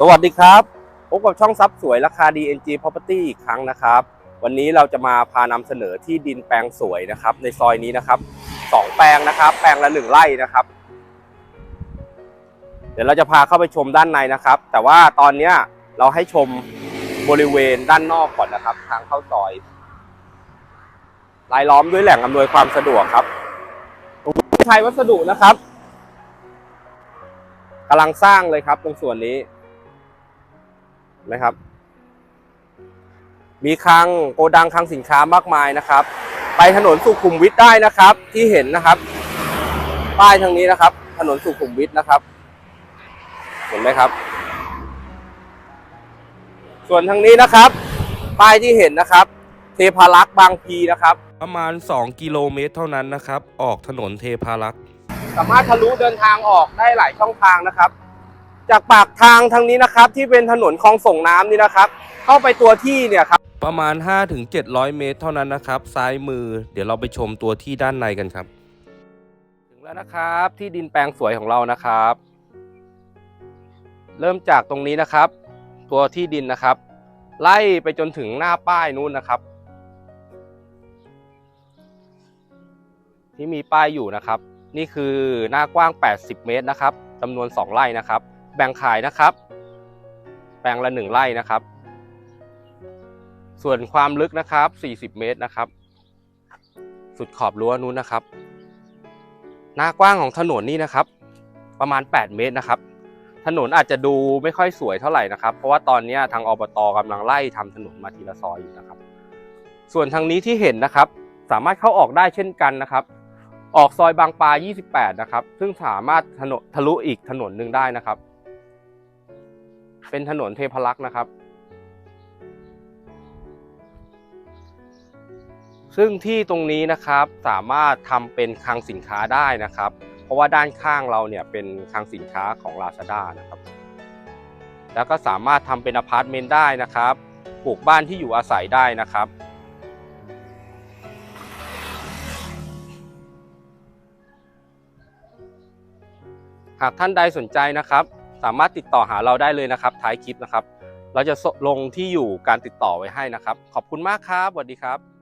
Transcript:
สวัสดีครับ พบกับช่องซับสวยราคา DNG Property อีกครั้งนะครับ วันนี้เราจะมาพานำเสนอที่ดินแปลงสวยนะครับ ในซอยนี้นะครับสองแปลงนะครับ แปลงละหนึ่งไร่นะครับ เดี๋ยวเราจะพาเข้าไปชมด้านในนะครับ แต่ว่าตอนนี้เราให้ชมบริเวณด้านนอกก่อนนะครับ ทางเข้าซอยรายล้อมด้วยแหล่งอำนวยความสะดวกครับไทยวัสดุนะครับกำลังสร้างเลยครับตรงส่วนนี้ นะครับ มีคลังโกดังคลังสินค้ามากมายนะครับ ไปถนนสุขุมวิทได้นะครับที่เห็นนะครับ ป้ายทางนี้นะครับ ถนนสุขุมวิทนะครับ เห็นไหมครับ ส่วนทางนี้นะครับ ป้ายที่เห็นนะครับ เทพารักษ์บางพีนะครับ ประมาณ 2 กิโลเมตรเท่านั้นนะครับ ออกถนนเทพารักษ์สามารถทะลุเดินทางออกได้หลายช่องทางนะครับ จากปากทางทางนี้นะครับ ที่เป็นถนนคลองส่งน้ำนี่นะครับ เข้าไปตัวที่เนี่ยครับประมาณ 5-700 เมตรเท่านั้นนะครับ ซ้ายมือเดี๋ยวเราไปชมตัวที่ด้านในกันครับ ถึงแล้วนะครับ ที่ดินแปลงสวยของเรานะครับ เริ่มจากตรงนี้นะครับ ตัวที่ดินนะครับ ไล่ไปจนถึงหน้าป้ายนู้นนะครับ ที่มีป้ายอยู่นะครับ นี่คือหน้ากว้าง 80 เมตรนะครับจำนวน 2 ไร่นะครับ แบ่งขายนะครับ แปลงละ1ไร่นะครับ ส่วนความลึกนะครับ 40 เมตรนะครับ สุดขอบรั้วนู้นนะครับ หน้ากว้างของถนนนี่นะครับ ประมาณ 8 เมตรนะครับ ถนนอาจจะดูไม่ค่อยสวยเท่าไหร่นะครับ เพราะว่าตอนนี้ทางอบตกำลังไล่ทำถนนมาทีละซอยอยู่นะครับ ส่วนทางนี้ที่เห็นนะครับ สามารถเข้าออกได้เช่นกันนะครับออกซอยบางปลา 28 นะครับ ซึ่งสามารถถนนทะลุอีกถนนหนึ่งได้นะครับ เป็นถนนเทพรักษ์นะครับ ซึ่งที่ตรงนี้นะครับสามารถทำเป็นคลังสินค้าได้นะครับ เพราะว่าด้านข้างเราเนี่ยเป็นคลังสินค้าของ Lazada นะครับ แล้วก็สามารถทำเป็นอพาร์ตเมนต์ได้นะครับปลูกบ้านที่อยู่อาศัยได้นะครับหากท่านใดสนใจนะครับ สามารถติดต่อหาเราได้เลยนะครับ ท้ายคลิปนะครับ เราจะลงที่อยู่การติดต่อไว้ให้นะครับ ขอบคุณมากครับสวัสดีครับ